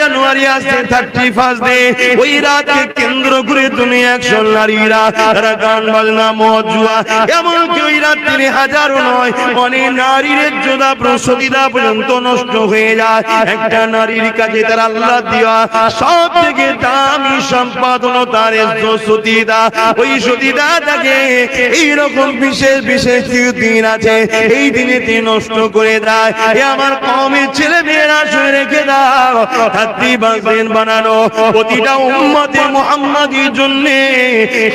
জানুয়ারি আসছে thirty first day ওই রাতকে কেন্দ্র করে দুনিয়া একশো নারীরা। তারা গান বাজনা, মদ, জুয়া। এমনকি ওই রাত্রি হাজারো নয়, অনেক নারীর যোদা প্রসদিদা পর্যন্ত নষ্ট হয়ে যায়। একটা নারীর কাছে তার আল্লাহ দেওয়া। সব থেকে দামি সম্পদ হলো তার সতীদা। ওই সতীদা তাকে এইরকম বিশেষ বিশেষ দিন আছে। এই দিনে তিনি নষ্ট করে দেয়। আমার কমের ছেলে মেয়েরা শুনে রেখে দাও। থাকতেই বানানো। প্রতিটা মোহাম্মদের জন্য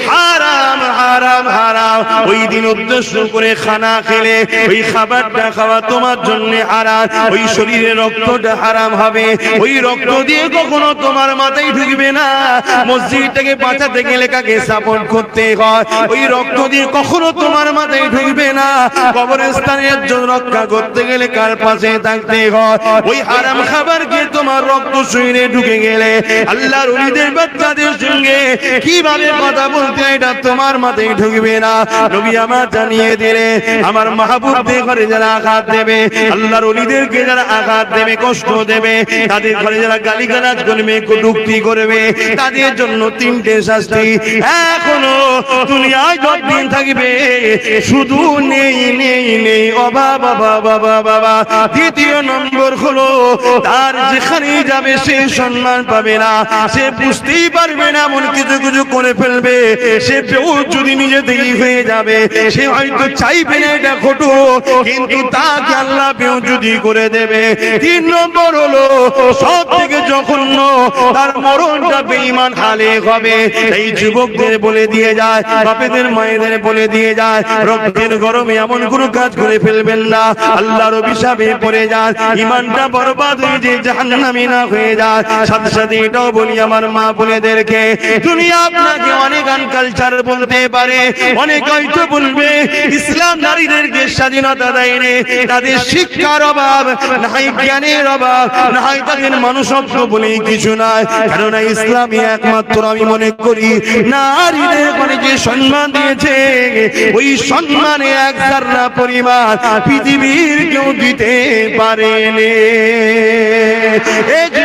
হারাম হারাম হারাম। ওই দিন উদ্দেশ্য করে খানা খেলে, ওই খাবারটা খাওয়া তোমার জন্য হারাম। ওই শরীরে রক্তটা হারাম হবে। ওই রক্ত দিয়ে কখনো তোমার মাথায় ঢুকবে না। মসজিদটাকে বাঁচাতে গেলে কাকে সাপোর্ট করতে হয়? ওই রক্ত দিয়ে কখনো তোমার মাথায় ঢুকবে না। কবরস্থানের জন্য রক্ষা করতে গেলে কার পাশে থাকতে হয়? ওই হারাম খাবারকে তোমার রক্ত শরীরে ঢুকে গেলে আল্লাহর উলিদের বাচ্চাদের সঙ্গে কীভাবে কথা বলতে এটা তোমার মাথায় ঢুকবে না? নবী আমার জানিয়ে দিলে, আমার মাহবুবদের ঘরে যারা আঘাত দেবে, আল্লাহর অলিদেরকে যারা আঘাত দেবে, কষ্ট দেবে, তাদের ঘরে যারা গালিগালাজ করবে, কটুক্তি করবে, তাদের জন্য তিনটে শাস্তি এখনও দুনিয়ায় যতদিন থাকবে, শুধু নেই নেই নেই অভাব অভাব অভাব বাবা, দ্বিতীয় নম্বর হলো তার যেখানে যাবে সে সম্মান পাবে না। সে বুঝতেই পারবে না, এমন কিছু কিছু করে ফেলবে। সে যদি নিজে থেকেই হয়ে যাবে, সে হয়তো চাইবে না এটা ঘটু কিন্তু তাকে আল্লাহ যদি করে দেবে, তিন নম্বর হলো সব থেকে জঘন্য, তার মরণটা বেঈমান হালে হবে। এই যুবকদের বলে দিয়ে যায়, বাপেদের মায়েদের বলে দিয়ে যায়, রক্তের গরমে এমন কোনো কাজ করে ফেলবেন না। আল্লাহর অভিশাপে পড়ে যান ইমানটা বরবাদ হয়ে যে জাহান্নামী না হয়ে যায়। সাথে সাথে এটাও বলি আমার মা বোনেদেরকে দুনিয়া আপনাকে অনেক গান কালচার বলতে পারে, অনেক হয়তো বলবে, ইসলাম নারীদেরকে স্বাধীনতা দেয়নি। তাদের শিক্ষার অভাব নাই জ্ঞানের অভাব নাই তাদের মানুষত্ব বলে কিছু নাই। কেননা ইসলামই একমাত্র আমি মনে করি, নারীদের মানে যে সম্মান দিয়েছে, ওই সম্মানে এক পরিমাণ পৃথিবীর কেউ দিতে পারেনি। এ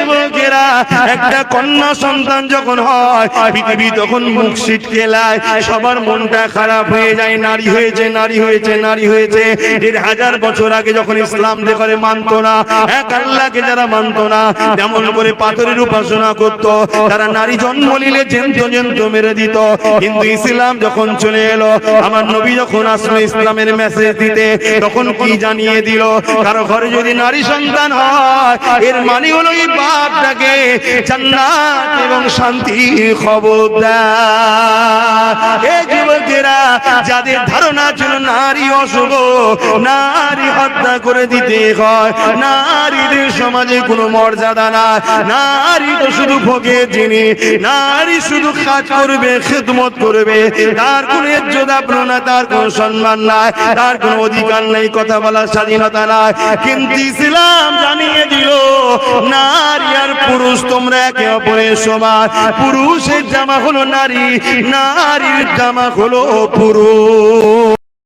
একটা কন্যা সন্তান যখন হয়, পৃথিবী তখন মুখ ছিটকে লায় সবার মনটা খারাপ হয়ে যায়, নারী হয়েছে নারী হয়েছে নারী হয়েছে। দেড় হাজার বছর আগে যখন ইসলাম দেখে মানতো না, এক আল্লাহকে যারা মানতো না যেমন করে পাথরের উপাসনা করত। তারা নারী জন্ম নিলে জেন্ত জেন্ত মেরে দিত। কিন্তু ইসলাম যখন চলে এলো, আমার নবী যখন আসলো ইসলামের মেসেজ দিতে, তখন কি জানিয়ে দিল? কারও ঘরে যদি নারী সন্তান হয়, এর মানে হলো এই বাপটাকে জান্নাত এবং শান্তি খবর দেয় যুবকেরা, যাদের ধারণা ছিল নারী অশুভ, নারী হত্যা করে দিতে হয়, নারীদের সমাজে কোনো মর্যাদা না নারী তো শুধু ভোগে যিনি, নারী শুধু কাজ করবে, খেদমত করবে। তার কোনো ইজ্জত না তার কোনো সম্মান নাই, তার কোনো অধিকার নেই, কথা বলার স্বাধীনতা নাই। কিন্তু ইসলাম জানিয়ে দিল, নারী আর পুরুষ তোমরা একে অপরের সমান। পুরুষের জামা হলো নারী নারীর জামা হলো পুরুষ।